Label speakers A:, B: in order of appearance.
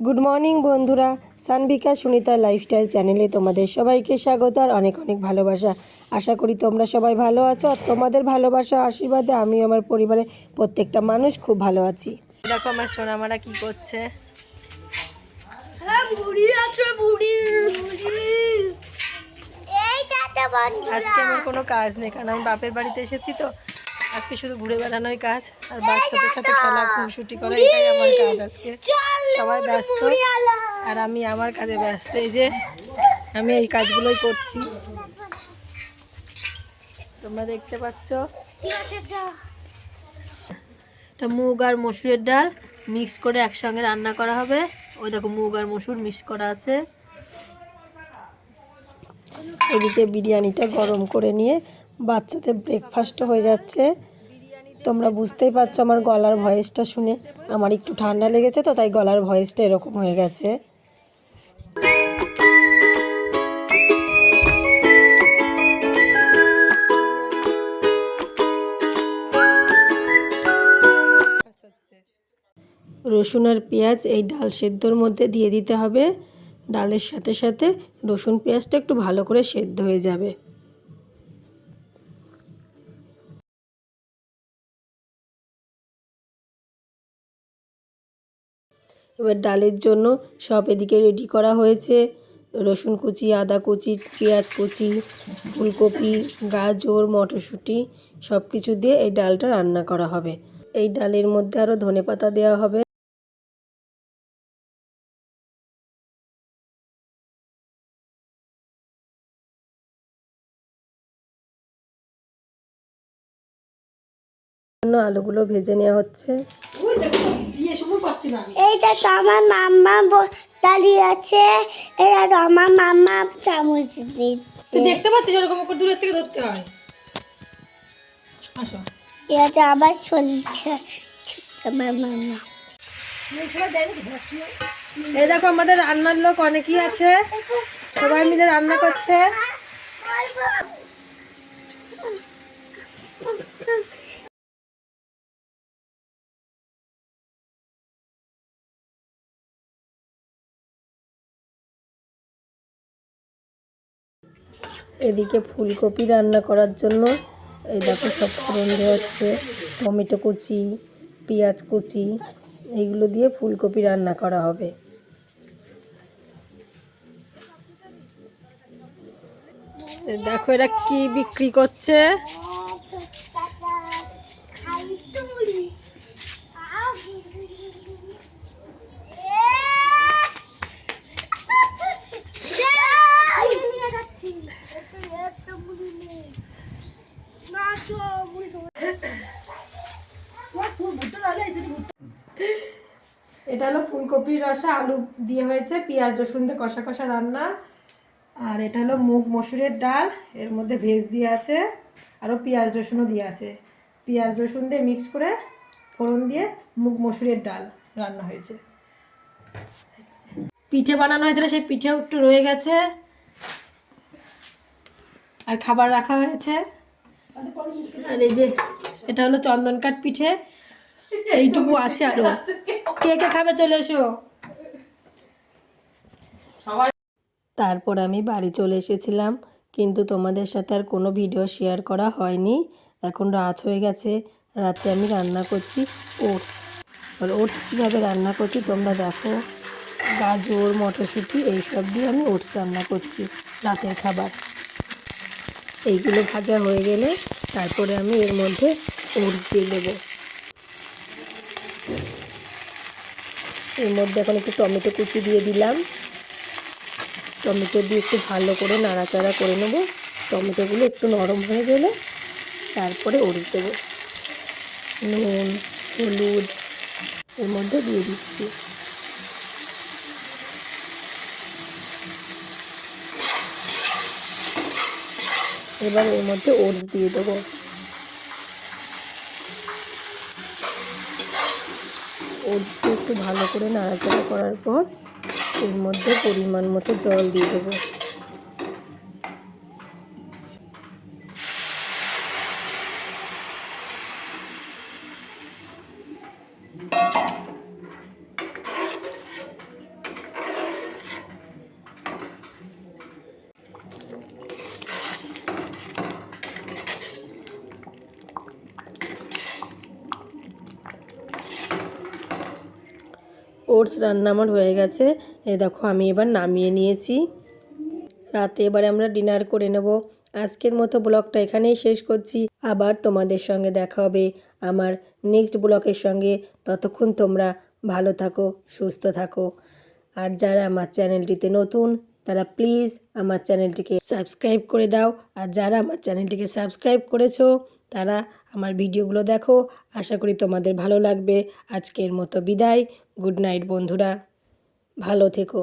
A: Good morning বন্ধুরা। Sanvika Sunita lifestyle চ্যানেলে তোমাদের সবাইকে স্বাগত আর অনেক অনেক ভালোবাসা। আশা করি তোমরা সবাই ভালো আছো আর তোমাদের ভালোবাসা আশীর্বাদে আমি আমার পরিবারের প্রত্যেকটা মানুষ খুব ভালো আছি।
B: দেখো আমার সোনামারা কি করছে।
C: হ্যাঁ বুড়ি আছে বুড়ি। এই চারটে বন্ধু
B: আজকে আমার কোনো কাজ নেই কারণ আমি বাপের বাড়িতে এসেছি তো। আজকে শুধু ঘুরে বেড়ানোই কাজ আর বাচ্চাদের সাথে খেলা খুনসুটি করা এটাই আমার কাজ আজকে। সবাই ব্যস্ত। আর আমি আমার কাজে ব্যস্ত। এই যে আমি এই কাজগুলোই করছি। তোমরা দেখতে পাচ্ছ? এটা মুগ আর মসুরের ডাল। মিক্স করে একসঙ্গে রান্না করা হবে। ওই দেখো মুগ আর মসুর মিক্স করা আছে।
A: এদিকে বিরিয়ানিটা গরম করে নিয়ে বাচ্চাদের ব্রেকফাস্ট হয়ে যাচ্ছে। তোমরা বুঝতেই পারছ আমার গলার ভয়েসটা শুনে। আমার একটু ঠান্ডা লেগেছে তো, তাই গলার ভয়েসটা এরকম হয়ে গেছে। রসুন আর পেঁয়াজ এই ডাল সেদ্ধর মধ্যে দিয়ে দিতে হবে। ডালের সাথে সাথে রসুন পেঁয়াজটা একটু ভালো করে সেদ্ধ হয়ে যাবে। এবার ডালের জন্য সব এদিকে রেডি করা হয়েছে। রসুন কুচি, আদা কুচি, পেঁয়াজ কুচি, ফুলকপি, গাজর, মটরশুঁটি সব কিছু দিয়ে এই ডালটা রান্না করা হবে। এই ডালের মধ্যে আরও ধনে পাতা দেওয়া হবে। জন্য আলুগুলো ভেজে নেওয়া হচ্ছে।
C: এইটা তো আমার মাম্মা ব- দাঁড়িয়ে আছে। এটা তো আমার মাম্মা চামচ দিচ্ছে।
B: দেখতে পাচ্ছিস ওরকম করে দূরের থেকে ধরতে হয়? আসো।
C: এটা তো আবার চলছে। আমার মাম্মা।
B: এই দেখো আমাদের রান্নার লোক অনেকই আছে। সবাই মিলে রান্না করছে।
A: এদিকে ফুলকপি রান্না করার জন্য, এই দেখো সব ফোড়ন হচ্ছে। টমেটো কুচি, পেঁয়াজ কুচি, এইগুলো দিয়ে ফুলকপি রান্না করা হবে।
B: দেখো এরা কি বিক্রি করছে? এটা হলো ফুলকপির রসা, আলু দিয়ে হয়েছে, পেঁয়াজ, রসুন দিয়ে কষা কষা রান্না। আর এটা হলো মুগ মসুরের ডাল, এর মধ্যে ভেজ দিয়ে আছে, আরও পেঁয়াজ, রসুনও দিয়ে আছে। পেঁয়াজ, রসুন দিয়ে মিক্স করে ফোড়ন দিয়ে মুগ মসুরের ডাল রান্না হয়েছে। পিঠে বানানো হয়েছিল, সেই পিঠেও একটু রয়ে গেছে। আর খাবার রাখা হয়েছে। আর এই যে, এটা হলো চন্দন কাঠ পিঠে। এইটুকু আছে আরও। কে কে খাবে চলে এসো।
A: তারপর আমি বাড়ি চলে এসেছিলাম, কিন্তু তোমাদের সাথে আর কোনো ভিডিও শেয়ার করা হয়নি। এখন রাত হয়ে গেছে, রাতে আমি রান্না করছি ওটস। ওটস কীভাবে রান্না করছি তোমরা দেখো। গাজর, মটরশুঁটি, এইসব দিয়ে আমি ওটস রান্না করছি রাতের খাবার। এইগুলো ভাজা হয়ে গেলে তারপরে আমি এর মধ্যে ওটস দিয়ে দেবো। এর মধ্যে এখন একটু টমেটো কুচি দিয়ে দিলাম। টমেটো দিয়ে একটু ভালো করে নাড়াচাড়া করে নেব। টমেটোগুলো একটু নরম হয়ে গেলে তারপরে ওড়িয়ে দেবো। নুন, হলুদ এর মধ্যে দিয়ে দিচ্ছি। এবার এর মধ্যে ওটস দিয়ে দেবো। ওটস দিয়ে একটু ভালো করে নাড়াচাড়া করার পর এর মধ্যে পরিমাণ মতো জল দিয়ে দেবো। ওটস রান্না আমার হয়ে গেছে। এ দেখো, আমি এবার নামিয়ে নিয়েছি। রাতে এবারে আমরা ডিনার করে নেব। আজকের মতো ব্লগটা এখানেই শেষ করছি। আবার তোমাদের সঙ্গে দেখা হবে আমার নেক্সট ব্লগের সঙ্গে। ততক্ষণ তোমরা ভালো থাকো, সুস্থ থাকো। আর যারা আমার চ্যানেলটিতে নতুন, তারা প্লিজ আমার চ্যানেলটিকে সাবস্ক্রাইব করে দাও। আর যারা আমার চ্যানেলটিকে সাবস্ক্রাইব করেছ তারা আমার ভিডিওগুলো দেখো। আশা করি তোমাদের ভালো লাগবে। আজকের মতো বিদায়। গুড নাইট বন্ধুরা। ভালো থেকো।